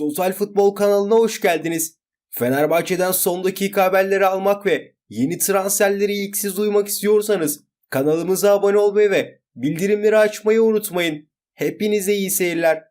Total Futbol kanalına hoş geldiniz. Fenerbahçe'den son dakika haberleri almak ve yeni transferleri ilk siz duymak istiyorsanız kanalımıza abone olmayı ve bildirimleri açmayı unutmayın. Hepinize iyi seyirler.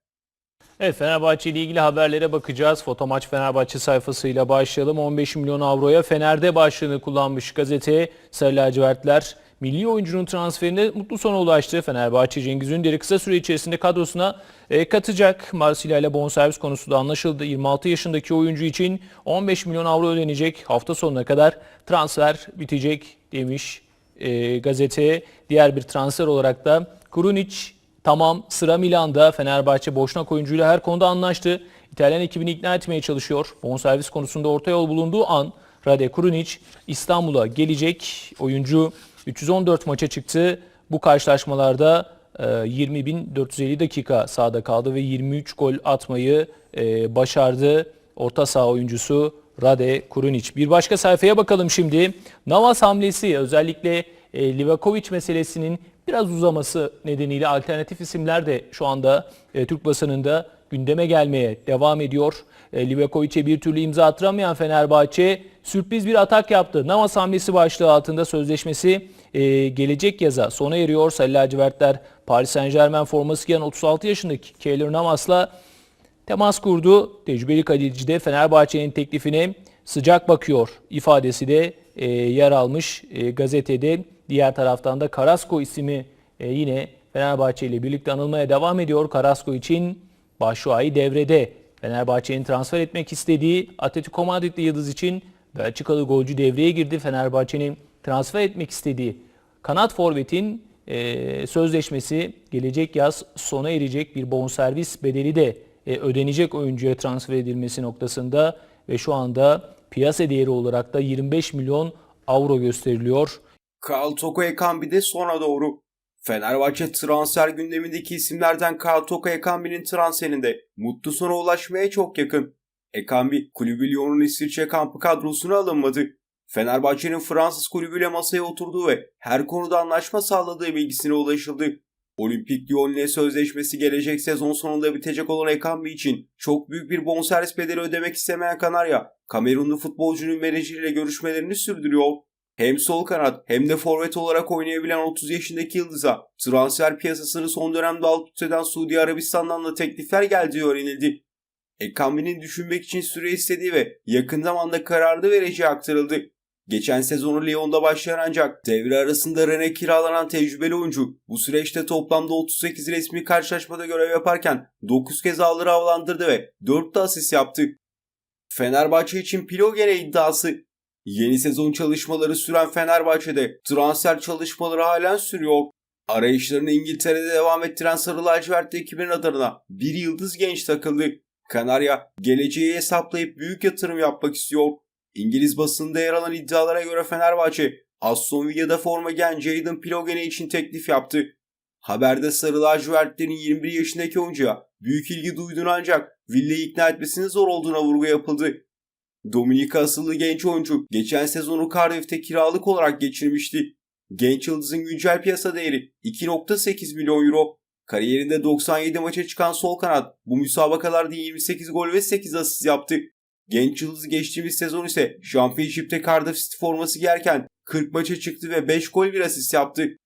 Evet Fenerbahçe ile ilgili haberlere bakacağız. Fotomaç Fenerbahçe sayfasıyla başlayalım. 15 milyon avroya Fener'de başlığını kullanmış gazete Sarı Lacivertler milli oyuncunun transferinde mutlu sona ulaştı. Fenerbahçe Cengiz Ünder'i kısa süre içerisinde kadrosuna e, katacak. Marsilya ile bonservis konusu da anlaşıldı. 26 yaşındaki oyuncu için 15 milyon avro ödenecek. Hafta sonuna kadar transfer bitecek demiş e, gazete. Diğer bir transfer olarak da Kurunic Tamam sıra Milan'da Fenerbahçe Boşnak oyuncuyla her konuda anlaştı. İtalyan ekibini ikna etmeye çalışıyor. Bonservis konusunda orta yol bulunduğu an Rade Kurunic İstanbul'a gelecek. Oyuncu 314 maça çıktı. Bu karşılaşmalarda e, 20.450 dakika sahada kaldı ve 23 gol atmayı e, başardı. Orta saha oyuncusu Rade Kurunic. Bir başka sayfaya bakalım şimdi. Navas hamlesi özellikle e, Livakovic meselesinin biraz uzaması nedeniyle alternatif isimler de şu anda e, Türk basınında gündeme gelmeye devam ediyor. E, Livakovic'e bir türlü imza attıramayan Fenerbahçe sürpriz bir atak yaptı. Navas hamlesi başlığı altında sözleşmesi e, gelecek yaza sona eriyor. Sarı lacivertler Paris Saint Germain forması giyen 36 yaşındaki Keylor Navas'la temas kurdu. Tecrübeli kaleci de Fenerbahçe'nin teklifine sıcak bakıyor ifadesi de e, yer almış e, gazetede. Diğer taraftan da Carrasco ismi e, yine Fenerbahçe ile birlikte anılmaya devam ediyor. Carrasco için Başuay'ı devrede. Fenerbahçe'nin transfer etmek istediği Atletico Madrid'li yıldız için Belçikalı golcü devreye girdi. Fenerbahçe'nin transfer etmek istediği kanat forvetin e, sözleşmesi gelecek yaz sona erecek bir bonservis bedeli de e, ödenecek oyuncuya transfer edilmesi noktasında ve şu anda piyasa değeri olarak da 25 milyon avro gösteriliyor. Karl Toko Ekambi de sona doğru. Fenerbahçe transfer gündemindeki isimlerden Karl Toko Ekambi'nin transferinde mutlu sona ulaşmaya çok yakın. Ekambi kulübü Lyon'un İsviçre kampı kadrosuna alınmadı. Fenerbahçe'nin Fransız kulübüyle masaya oturduğu ve her konuda anlaşma sağladığı bilgisine ulaşıldı. Olimpik Lyon ile sözleşmesi gelecek sezon sonunda bitecek olan Ekambi için çok büyük bir bonservis bedeli ödemek istemeyen Kanarya, Kamerunlu futbolcunun menajeriyle görüşmelerini sürdürüyor. Hem sol kanat hem de forvet olarak oynayabilen 30 yaşındaki Yıldız'a transfer piyasasını son dönemde alt eden Suudi Arabistan'dan da teklifler geldiği öğrenildi. Ekambi'nin düşünmek için süre istediği ve yakın zamanda kararını vereceği aktarıldı. Geçen sezonu Lyon'da başlayan ancak devre arasında Rennes'e kiralanan tecrübeli oyuncu bu süreçte toplamda 38 resmi karşılaşmada görev yaparken 9 kez ağları avlandırdı ve 4 de asist yaptı. Fenerbahçe için Pilogene iddiası Yeni sezon çalışmaları süren Fenerbahçe'de transfer çalışmaları halen sürüyor. Arayışlarını İngiltere'de devam ettiren Sarı Lacivertli ekibinin adına bir yıldız genç takıldı. Kanarya geleceği hesaplayıp büyük yatırım yapmak istiyor. İngiliz basında yer alan iddialara göre Fenerbahçe Aston Villa'da forma giyen Jadon Pilogene için teklif yaptı. Haberde Sarı Lacivertlerin 21 yaşındaki oyuncuya büyük ilgi duyduğunu ancak Villa'yı ikna etmesinin zor olduğuna vurgu yapıldı. Dominika asıllı genç oyuncu geçen sezonu Cardiff'te kiralık olarak geçirmişti. Genç yıldızın güncel piyasa değeri 2.8 milyon euro. Kariyerinde 97 maça çıkan sol kanat bu müsabakalarda 28 gol ve 8 asist yaptı. Genç yıldız geçtiğimiz sezon ise Championship'te Cardiff City forması giyerken 40 maça çıktı ve 5 gol bir asist yaptı.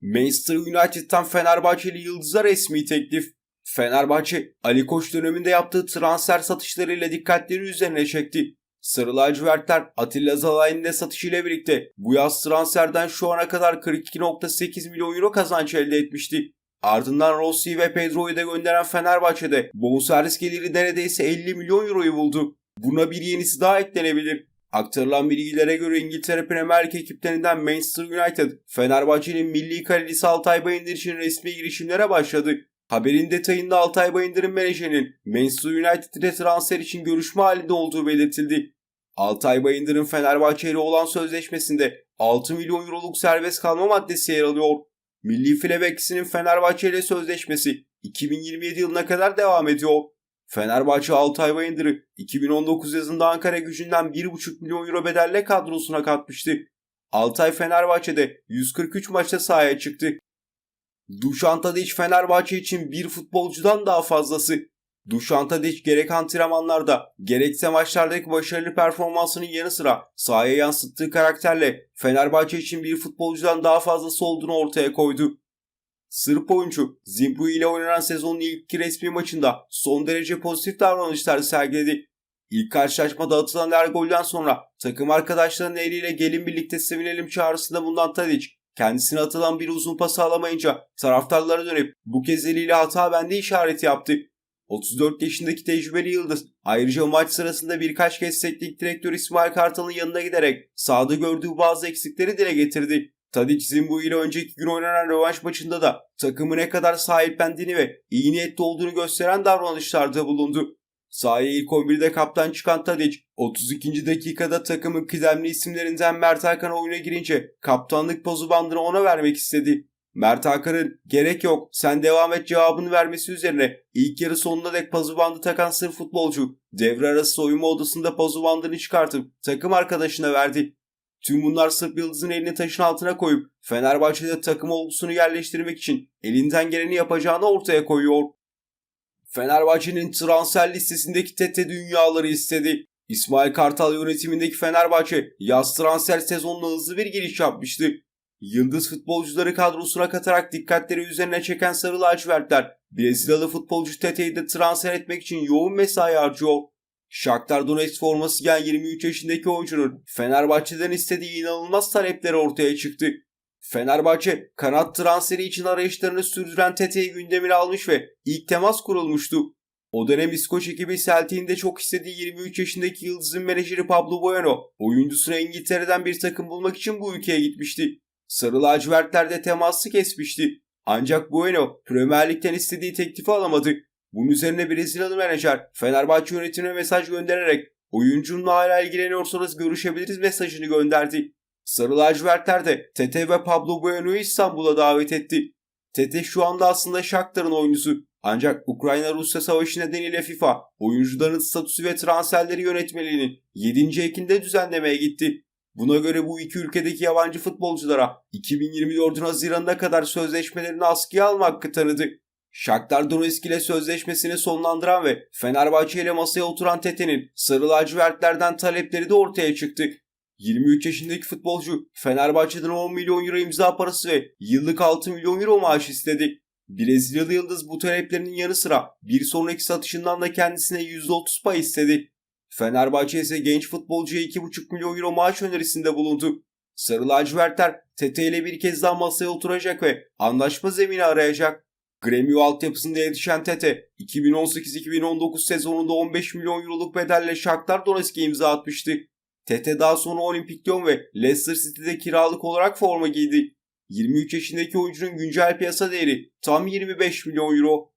Manchester United'tan Fenerbahçeli Yıldız'a resmi teklif. Fenerbahçe Ali Koç döneminde yaptığı transfer satışlarıyla dikkatleri üzerine çekti. Sarı lacivertler Atilla Zalay'ın da satışıyla birlikte bu yaz transferden şu ana kadar 42.8 milyon euro kazanç elde etmişti. Ardından Rossi ve Pedro'yu da gönderen Fenerbahçe'de bonservis geliri neredeyse 50 milyon euroyu buldu. Buna bir yenisi daha eklenebilir. Aktarılan bilgilere göre İngiltere Premier Lig ekiplerinden Manchester United, Fenerbahçe'nin milli kalecisi Altay Bayındır için resmi girişimlere başladı. Haberin detayında Altay Bayındır'ın menajerinin Manchester United'e transfer için görüşme halinde olduğu belirtildi. Altay Bayındır'ın Fenerbahçe ile olan sözleşmesinde 6 milyon euroluk serbest kalma maddesi yer alıyor. Milli file bekçisinin Fenerbahçe ile sözleşmesi 2027 yılına kadar devam ediyor. Fenerbahçe Altay Bayındır'ı 2019 yazında Ankara gücünden 1,5 milyon euro bedelle kadrosuna katmıştı. Altay Fenerbahçe'de 143 maçta sahaya çıktı. Dušan Tadić Fenerbahçe için bir futbolcudan daha fazlası. Dušan Tadić gerek antrenmanlarda gerekse maçlardaki başarılı performansının yanı sıra sahaya yansıttığı karakterle Fenerbahçe için bir futbolcudan daha fazlası olduğunu ortaya koydu. Sırp oyuncu Zimbru ile oynanan sezonun ilk iki resmi maçında son derece pozitif davranışlar sergiledi. İlk karşılaşmada atılan her golden sonra takım arkadaşlarının eliyle gelin birlikte sevinelim çağrısında bulunan Tadic kendisine atılan bir uzun pas alamayınca taraftarlara dönüp bu kez eliyle hata bende işareti yaptı. 34 yaşındaki tecrübeli Yıldız ayrıca maç sırasında birkaç kez teknik direktör İsmail Kartal'ın yanına giderek sahada gördüğü bazı eksikleri dile getirdi. Tadic Zimbu ile önceki gün oynanan rövanş maçında da takımı ne kadar sahiplendiğini ve iyi niyetli olduğunu gösteren davranışlarda bulundu. Sahaya ilk 11'de kaptan çıkan Tadic, 32. dakikada takımın kıdemli isimlerinden Mert Hakan oyuna girince kaptanlık pozu bandını ona vermek istedi. Mert Hakan'ın gerek yok sen devam et cevabını vermesi üzerine ilk yarı sonuna dek pazu bandı takan sır futbolcu devre arası soyunma odasında pazu bandını çıkartıp takım arkadaşına verdi. Tüm bunlar Sırp Yıldız'ın elini taşın altına koyup Fenerbahçe'de takım olgusunu yerleştirmek için elinden geleni yapacağını ortaya koyuyor. Fenerbahçe'nin transfer listesindeki Tete dünyaları istedi. İsmail Kartal yönetimindeki Fenerbahçe yaz transfer sezonuna hızlı bir giriş yapmıştı. Yıldız futbolcuları kadrosuna katarak dikkatleri üzerine çeken Sarı Lacivertler Brezilyalı futbolcu Tete'yi de transfer etmek için yoğun mesai harcıyor. Shakhtar Donetsk forması giyen 23 yaşındaki oyuncunun Fenerbahçe'den istediği inanılmaz talepleri ortaya çıktı. Fenerbahçe kanat transferi için arayışlarını sürdüren Tete'yi gündemine almış ve ilk temas kurulmuştu. O dönem İskoç ekibi Celtic'in de çok istediği 23 yaşındaki Yıldız'ın menajeri Pablo Bueno, oyuncusuna İngiltere'den bir takım bulmak için bu ülkeye gitmişti. Sarı lacivertler de teması kesmişti. Ancak Bueno Premier Lig'den istediği teklifi alamadı. Bunun üzerine Brezilyalı menajer Fenerbahçe yönetimine mesaj göndererek oyuncununla hala ilgileniyorsanız görüşebiliriz mesajını gönderdi. Sarı lacivertler de Tete ve Pablo Bueno'yu İstanbul'a davet etti. Tete şu anda aslında Shakhtar'ın oyuncusu. Ancak Ukrayna-Rusya savaşı nedeniyle FIFA oyuncuların statüsü ve transferleri yönetmeliğini 7. Ekim'de düzenlemeye gitti. Buna göre bu iki ülkedeki yabancı futbolculara 2024'ün Haziran'ına kadar sözleşmelerini askıya alma hakkı tanıdı. Shakhtar Donetsk ile sözleşmesini sonlandıran ve Fenerbahçe ile masaya oturan Tete'nin sarı lacivertlerden talepleri de ortaya çıktı. 23 yaşındaki futbolcu Fenerbahçe'den 10 milyon euro imza parası ve yıllık 6 milyon euro maaş istedi. Brezilyalı Yıldız bu taleplerinin yanı sıra bir sonraki satışından da kendisine %30 pay istedi. Fenerbahçe ise genç futbolcuya 2,5 milyon euro maaş önerisinde bulundu. Sarı lacivertler Tete ile bir kez daha masaya oturacak ve anlaşma zemini arayacak. Gremio altyapısında yetişen Tete 2018-2019 sezonunda 15 milyon euroluk bedelle Shakhtar Donetsk'e imza atmıştı. Tete daha sonra Olimpik Lyon ve Leicester City'de kiralık olarak forma giydi. 23 yaşındaki oyuncunun güncel piyasa değeri tam 25 milyon euro.